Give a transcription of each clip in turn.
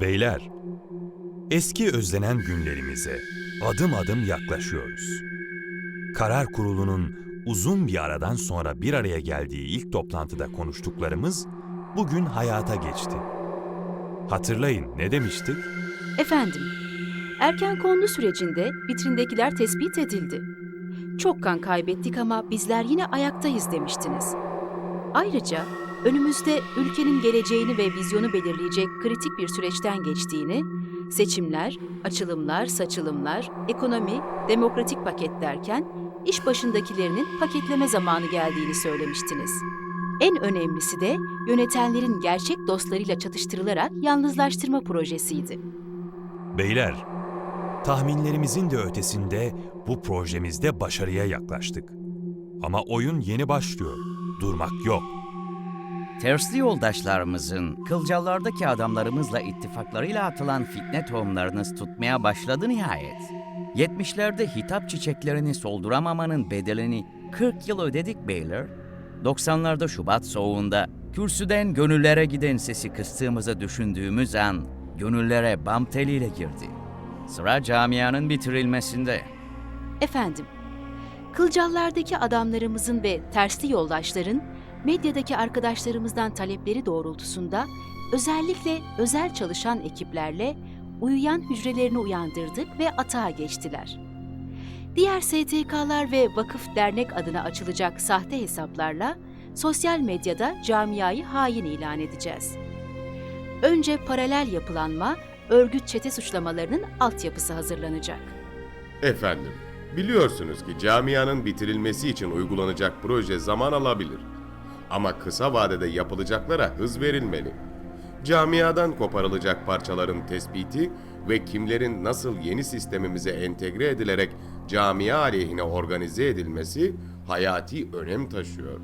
Beyler, eski özlenen günlerimize adım adım yaklaşıyoruz. Karar Kurulu'nun uzun bir aradan sonra bir araya geldiği ilk toplantıda konuştuklarımız bugün hayata geçti. Hatırlayın ne demiştik? Efendim, erken kondu sürecinde vitrindekiler tespit edildi. Çok kan kaybettik ama bizler yine ayaktayız demiştiniz. Ayrıca önümüzde ülkenin geleceğini ve vizyonu belirleyecek kritik bir süreçten geçtiğini, seçimler, açılımlar, saçılımlar, ekonomi, demokratik paket derken iş başındakilerinin paketleme zamanı geldiğini söylemiştiniz. En önemlisi de yönetenlerin gerçek dostlarıyla çatıştırılarak yalnızlaştırma projesiydi. Beyler, tahminlerimizin de ötesinde bu projemizde başarıya yaklaştık. Ama oyun yeni başlıyor. Durmak yok. Tersli yoldaşlarımızın kılcallardaki adamlarımızla ittifaklarıyla atılan fitne tohumlarınız tutmaya başladı nihayet. 70'lerde hitap çiçeklerini solduramamanın bedelini 40 yıl ödedik beyler. 90'larda Şubat soğuğunda kürsüden gönüllere giden sesi kıstığımızı düşündüğümüz an gönüllere bam teliyle girdi. Sıra camianın bitirilmesinde. Efendim, Kılcallardaki adamlarımızın ve tersli yoldaşların medyadaki arkadaşlarımızdan talepleri doğrultusunda özellikle özel çalışan ekiplerle uyuyan hücrelerini uyandırdık ve atağa geçtiler. Diğer STK'lar ve vakıf dernek adına açılacak sahte hesaplarla sosyal medyada camiayı hain ilan edeceğiz. Önce paralel yapılanma, örgüt çete suçlamalarının altyapısı hazırlanacak. Efendim, biliyorsunuz ki camianın bitirilmesi için uygulanacak proje zaman alabilir. Ama kısa vadede yapılacaklara hız verilmeli. Camiadan koparılacak parçaların tespiti ve kimlerin nasıl yeni sistemimize entegre edilerek camia aleyhine organize edilmesi hayati önem taşıyor.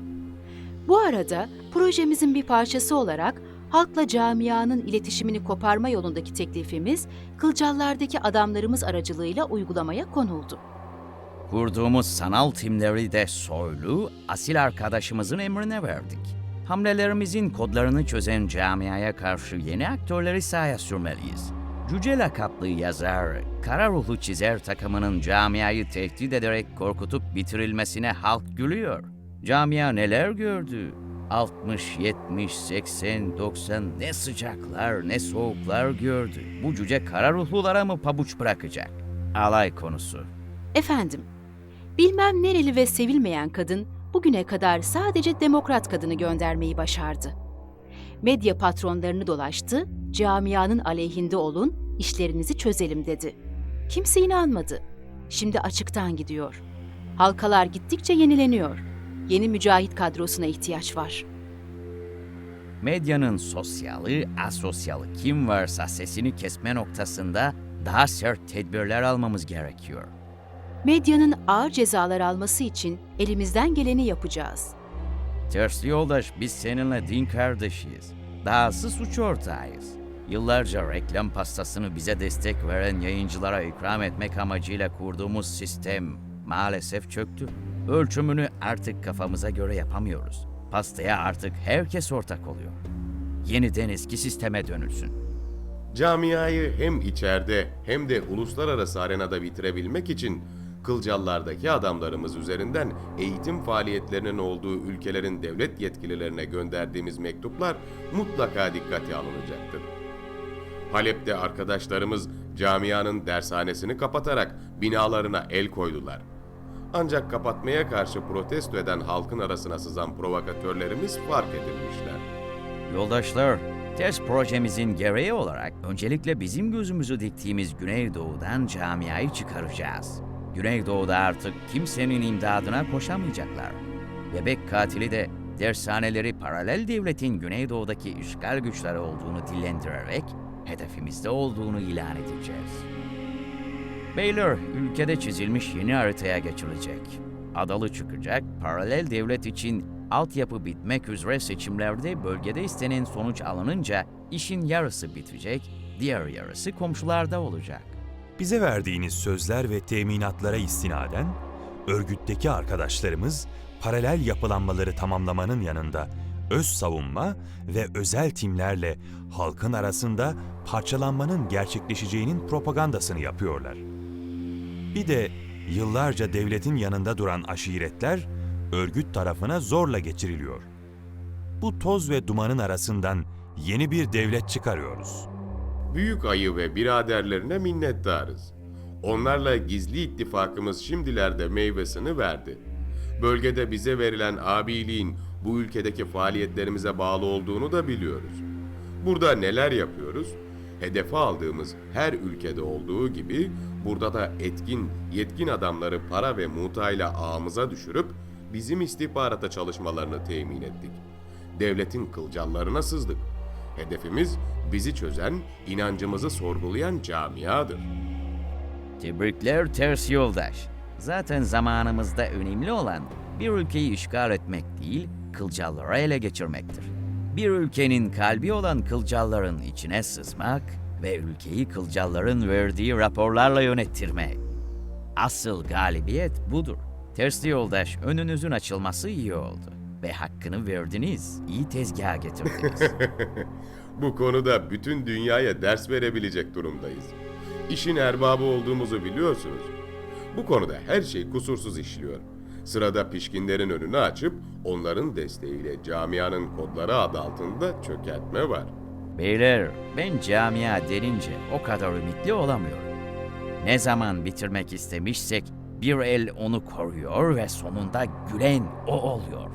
Bu arada projemizin bir parçası olarak halkla camianın iletişimini koparma yolundaki teklifimiz Kılcallardaki adamlarımız aracılığıyla uygulamaya konuldu. Kurduğumuz sanal timleri de soylu, asil arkadaşımızın emrine verdik. Hamlelerimizin kodlarını çözen camiaya karşı yeni aktörleri sahaya sürmeliyiz. Cüce lakaplı yazar, kara ruhlu çizer takımının camiayı tehdit ederek korkutup bitirilmesine halk gülüyor. Camia neler gördü? 60, 70, 80, 90 ne sıcaklar ne soğuklar gördü. Bu cüce kara ruhlulara mı pabuç bırakacak? Alay konusu. Efendim, bilmem nereli ve sevilmeyen kadın bugüne kadar sadece demokrat kadını göndermeyi başardı. Medya patronlarını dolaştı, camianın aleyhinde olun, işlerinizi çözelim dedi. Kimse inanmadı. Şimdi açıktan gidiyor. Halkalar gittikçe yenileniyor. Yeni mücahit kadrosuna ihtiyaç var. Medyanın sosyalı, asosyalı kim varsa sesini kesme noktasında daha sert tedbirler almamız gerekiyor. Medyanın ağır cezalar alması için elimizden geleni yapacağız. Tersli yoldaş biz seninle din kardeşiyiz. Dahası suç ortağıyız. Yıllarca reklam pastasını bize destek veren yayıncılara ikram etmek amacıyla kurduğumuz sistem maalesef çöktü. Ölçümünü artık kafamıza göre yapamıyoruz. Pastaya artık herkes ortak oluyor. Yeniden eski sisteme dönülsün. Camiayı hem içeride hem de uluslararası arenada bitirebilmek için Kılcallardaki adamlarımız üzerinden eğitim faaliyetlerinin olduğu ülkelerin devlet yetkililerine gönderdiğimiz mektuplar mutlaka dikkate alınacaktır. Halep'te arkadaşlarımız camianın dershanesini kapatarak binalarına el koydular. Ancak kapatmaya karşı protesto eden halkın arasına sızan provokatörlerimiz fark edilmişler. Yoldaşlar, test projemizin gereği olarak öncelikle bizim gözümüzü diktiğimiz Güneydoğu'dan camiayı çıkaracağız. Güneydoğu'da artık kimsenin imdadına koşamayacaklar. Bebek katili de dershaneleri paralel devletin Güneydoğu'daki işgal güçleri olduğunu dillendirerek hedefimizde olduğunu ilan edeceğiz. Beyler, ülkede çizilmiş yeni haritaya geçilecek. Adalı çıkacak, paralel devlet için altyapı bitmek üzere seçimlerde bölgede istenen sonuç alınınca işin yarısı bitecek, diğer yarısı komşularda olacak. Bize verdiğiniz sözler ve teminatlara istinaden örgütteki arkadaşlarımız paralel yapılanmaları tamamlamanın yanında öz savunma ve özel timlerle halkın arasında parçalanmanın gerçekleşeceğinin propagandasını yapıyorlar. Bir de yıllarca devletin yanında duran aşiretler örgüt tarafına zorla geçiriliyor. Bu toz ve dumanın arasından yeni bir devlet çıkarıyoruz. Büyük ayı ve biraderlerine minnettarız. Onlarla gizli ittifakımız şimdilerde meyvesini verdi. Bölgede bize verilen abiliğin bu ülkedeki faaliyetlerimize bağlı olduğunu da biliyoruz. Burada neler yapıyoruz? Hedefe aldığımız her ülkede olduğu gibi burada da etkin, yetkin adamları para ve mutayla ağımıza düşürüp bizim istihbarata çalışmalarını temin ettik. Devletin kılcallarına sızdık. Hedefimiz bizi çözen, inancımızı sorgulayan camiadır. Tebrikler ters yoldaş. Zaten zamanımızda önemli olan bir ülkeyi işgal etmek değil, kılcalları ele geçirmektir. Bir ülkenin kalbi olan kılcalların içine sızmak ve ülkeyi kılcalların verdiği raporlarla yönettirmek. Asıl galibiyet budur. Tersli yoldaş önünüzün açılması iyi oldu. Ve hakkını verdiniz, iyi tezgaha getirdiniz. Bu konuda bütün dünyaya ders verebilecek durumdayız. İşin erbabı olduğumuzu biliyorsunuz. Bu konuda her şey kusursuz işliyor. Sırada pişkinlerin önünü açıp onların desteğiyle camianın kodları adı altında çökertme var. Beyler, ben camia denince o kadar ümitli olamıyorum. Ne zaman bitirmek istemişsek bir el onu koruyor ve sonunda gülen o oluyor.